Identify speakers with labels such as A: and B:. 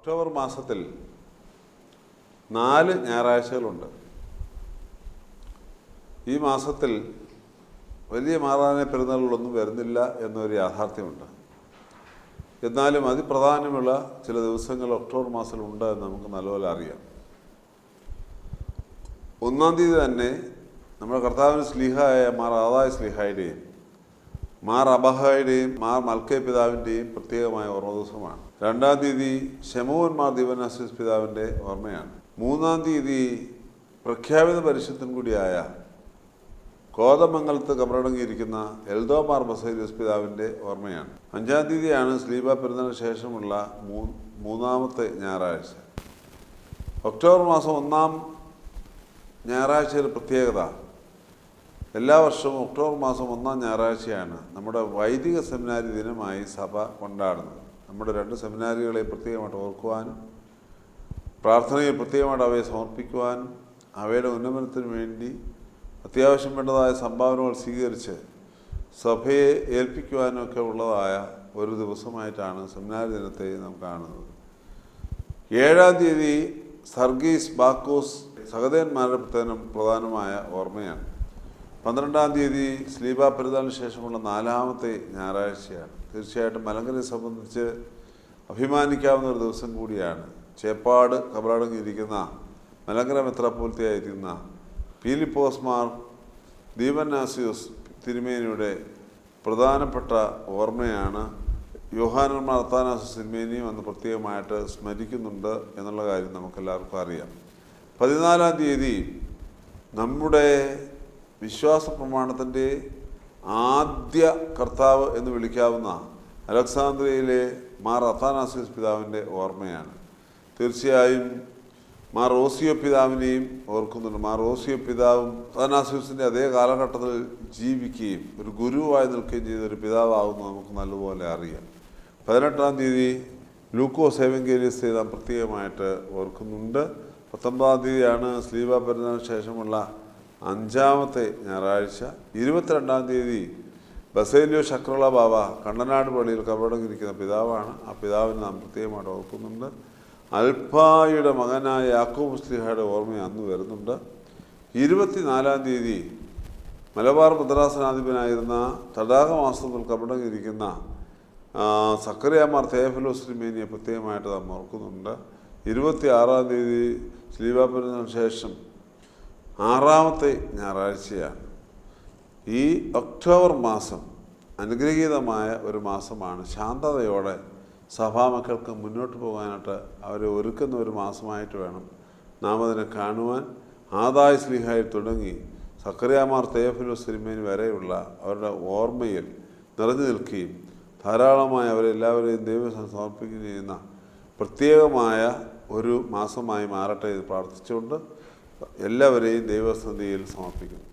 A: October മാസത്തിൽ നാല് ഞായറാഴ്ചകളുണ്ട്. ഈ മാസത്തിൽ വലിയ മാറാനെ പെരുന്നാളുകളൊന്നും വരുന്നില്ല എന്നൊരു യാഥാർത്ഥ്യമുണ്ട്. എന്നാലും അതിപ്രധാനമുള്ള ചില ദിവസങ്ങൾ ഒക്ടോബർ മാസത്തിലുണ്ട് എന്ന് നമുക്ക് നല്ലപോലെ അറിയാം. ഒന്നാം തീയതി തന്നെ നമ്മുടെ കർത്താവിന് സ്ലീഹായ ആദായ സ്ലീഹായുടെയും മാർ അബഹായുടെയും മാർ മൽക്കേ പിതാവിന്റെയും പ്രത്യേകമായ ഓർമ്മ ദിവസമാണ്. രണ്ടാം തീയതി ഷെമോൻ മാർ ദിവനാസിസ് പിതാവിന്റെ ഓർമ്മയാണ്. മൂന്നാം തീയതി പ്രഖ്യാപിത പരിശുദ്ധൻ കൂടിയായ കോതമംഗലത്ത് കബറടങ്ങിയിരിക്കുന്ന എൽദോ മാർ ബസേലിയസ് പിതാവിന്റെ ഓർമ്മയാണ്. അഞ്ചാം തീയതിയാണ് സ്ലീബ പെരുന്നാളിന് ശേഷമുള്ള മൂ മൂന്നാമത്തെ ഞായറാഴ്ച. ഒക്ടോബർ മാസം ഒന്നാം ഞായറാഴ്ചയുടെ പ്രത്യേകത. എല്ലാ വർഷവും ഒക്ടോബർ മാസം ഒന്നാം ഞായറാഴ്ചയാണ് നമ്മുടെ വൈദിക സെമിനാരി ദിനമായി സഭ കൊണ്ടാടുന്നത്. നമ്മുടെ രണ്ട് സെമിനാരികളെ പ്രത്യേകമായിട്ട് ഓർക്കുവാനും പ്രാർത്ഥനയിൽ പ്രത്യേകമായിട്ട് അവയെ സമർപ്പിക്കുവാനും അവയുടെ ഉന്നമനത്തിന് വേണ്ടി അത്യാവശ്യം വേണ്ടതായ സംഭാവനകൾ സ്വീകരിച്ച് സഭയെ ഏൽപ്പിക്കുവാനൊക്കെ ഉള്ളതായ ഒരു ദിവസമായിട്ടാണ് സെമിനാരി ദിനത്തെ നാം കാണുന്നത്. ഏഴാം തീയതി സർഗീസ് ബാക്കോസ് സഹദേവന്മാരുടെ പ്രധാനം പ്രധാനമായ ഓർമ്മയാണ്. പന്ത്രണ്ടാം തീയതി സ്ലീബ പെരുന്നാളിന് ശേഷമുള്ള നാലാമത്തെ ഞായറാഴ്ചയാണ്. തീർച്ചയായിട്ടും മലങ്കരയെ സംബന്ധിച്ച് അഭിമാനിക്കാവുന്ന ഒരു ദിവസം കൂടിയാണ്. ചേപ്പാട് കബറടങ്ങിയിരിക്കുന്ന മലങ്കര മെത്രാപ്പോലത്തെയായിരിക്കുന്ന പീലിപ്പോസ് മാർ ദീപനാസിയോസ് തിരുമേനിയുടെ പ്രധാനപ്പെട്ട ഓർമ്മയാണ് യോഹാനൻ മാർ അത്താനാസ് തിരുമേനിയും അന്ന് പ്രത്യേകമായിട്ട് സ്മരിക്കുന്നുണ്ട് എന്നുള്ള കാര്യം നമുക്കെല്ലാവർക്കും അറിയാം. പതിനാലാം തീയതി നമ്മുടെ വിശ്വാസ പ്രമാണത്തിന്റെ ആദ്യ കർത്താവ് എന്ന് വിളിക്കാവുന്ന അലക്സാന്ദ്രിയയിലെ മാർ അത്താനാസിസ് പിതാവിന്റെ ഓർമ്മയാണ്. തീർച്ചയായും മാർ റോസിയോ പിതാവിനെയും ഓർക്കുന്നുണ്ട്. മാർ റോസിയോ പിതാവും അത്താനാസിസിന്റെ അതേ കാലഘട്ടത്തിൽ ജീവിക്കുകയും ഒരു ഗുരുവായി നിൽക്കുകയും ചെയ്ത ഒരു പിതാവാകുന്നു നമുക്ക് നല്ലപോലെ അറിയാം. പതിനെട്ടാം തീയതി ലൂക്കോ സേവങ്കേലിയസ് നാം പ്രത്യേകമായിട്ട് ഓർക്കുന്നുണ്ട്. പത്തൊമ്പതാം തീയതിയാണ് സ്ലീബ പെരുന്നാളിന് ശേഷമുള്ള അഞ്ചാമത്തെ ഞായറാഴ്ച ഇരുപത്തിരണ്ടാം തീയതി ബസേലിയോ ശക്രള ബാബ കണ്ടനാട് പള്ളിയിൽ കബറടങ്ങിയിരിക്കുന്ന പിതാവാണ്. ആ പിതാവിനെ നാം പ്രത്യേകമായിട്ട് ഓർക്കുന്നുണ്ട്. അൽഫായുടെ മകനായ യാക്കൂബ് സ്ലിഹയുടെ ഓർമ്മ അന്ന് വരുന്നുണ്ട്. ഇരുപത്തിനാലാം തീയതി മലബാർ മദ്രാസനാധിപനായിരുന്ന തടാകമാസത്തിൽ കബടങ്ങിയിരിക്കുന്ന സക്കറിയാമാർ തേഫലോസ്ലിമേനിയെ പ്രത്യേകമായിട്ട് നാം ഓർക്കുന്നുണ്ട്. ഇരുപത്തി ആറാം തീയതി സ്ലീബാപുരത്തിന് ശേഷം ആറാമത്തെ ഞായറാഴ്ചയാണ്. ഈ ഒക്ടോബർ മാസം അനുഗ്രഹീതമായ ഒരു മാസമാണ്. ശാന്തതയോടെ സഭാ മക്കൾക്ക് മുന്നോട്ട് പോകാനായിട്ട് അവരെ ഒരുക്കുന്ന ഒരു മാസമായിട്ട് വേണം. നാം അതിനെ കാണുവാൻ ആദായ സ്ലിഹായി തുടങ്ങി സക്കറിയാമാർ തേഫലോ സിനിമയിൽ വരെയുള്ള അവരുടെ ഓർമ്മയിൽ നിറഞ്ഞു നിൽക്കുകയും ധാരാളമായി അവരെല്ലാവരെയും ദൈവം സമർപ്പിക്കുകയും ചെയ്യുന്ന പ്രത്യേകമായ ഒരു മാസമായി മാറട്ടെ ഇത് പ്രാർത്ഥിച്ചുകൊണ്ട് എല്ലാവരെയും ദൈവസന്ധിയിൽ സമർപ്പിക്കുന്നു.